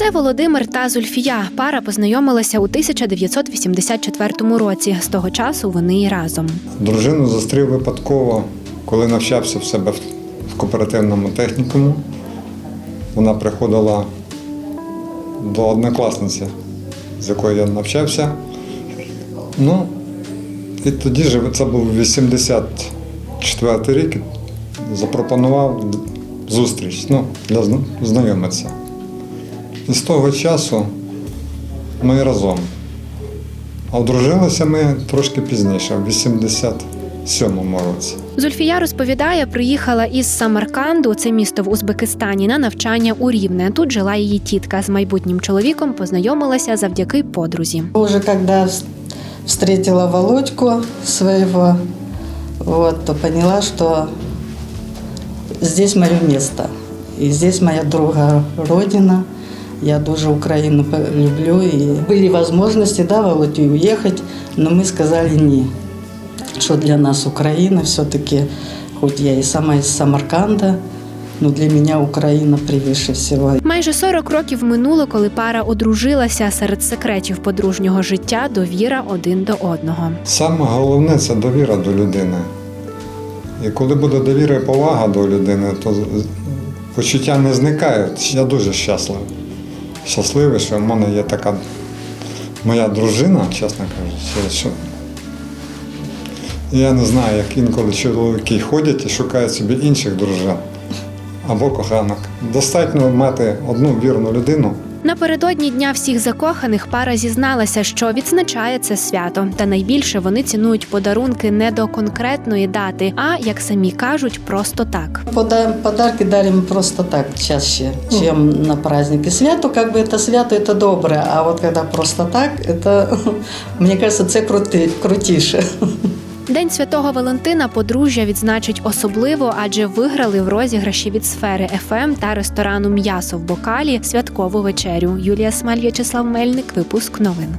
Це Володимир та Зульфія. Пара познайомилася у 1984 році. З того часу вони і разом. Дружину зустрів випадково, коли навчався в себе в- кооперативному технікуму. Вона приходила до однокласниці, з якою я навчався. Ну, і тоді ж це був 84 рік, запропонував зустріч ну, для зна- знайомитися. І з того часу ми разом. А одружилися ми трошки пізніше, в 87-му році. Зульфія розповідає, приїхала із Самарканду, це місто в Узбекистані, на навчання у Рівне. Тут жила її тітка з майбутнім чоловіком, познайомилася завдяки подрузі. Уже когда вс- встретила Володьку своего, вот, то поняла, что здесь мое место. И здесь моя друга родина. Я дуже Украину по- люблю. И были возможности, да, Володь, и уехать, но мы сказали не. Что для нас Украина все-таки, хоть я и сама из Самарканда, но для меня Украина превыше всего. Майже 40 років минуло, коли пара одружилася. Серед секретів подружнього життя довіра один до одного. Саме головне це довіра до людини. І коли буде довіра і повага до людини, то з- почуття не зникають. Я дуже щасливий. Щасливий, що в мене є така моя дружина, чесно кажучи, що я не знаю, як інколи чоловіки ходять і шукають собі інших дружин або коханок. Достатньо мати одну вірну людину. Напередодні дня всіх закоханих пара зізналася, що відзначає це свято. Та найбільше вони цінують подарунки не до конкретної дати, а як самі кажуть, просто так. Пода- Подарки дарим просто так чаще, чем на праздники. Свято, как бы это свято, это добре, а вот когда просто так, это, мне кажется, це крути, крутіше. День святого Валентина подружжя відзначить особливо, адже виграли в розіграші від сфери ФМ та ресторану М'ясо в бокалі святкову вечерю. Юлія Смаль, В'ячеслав Мельник, випуск новин.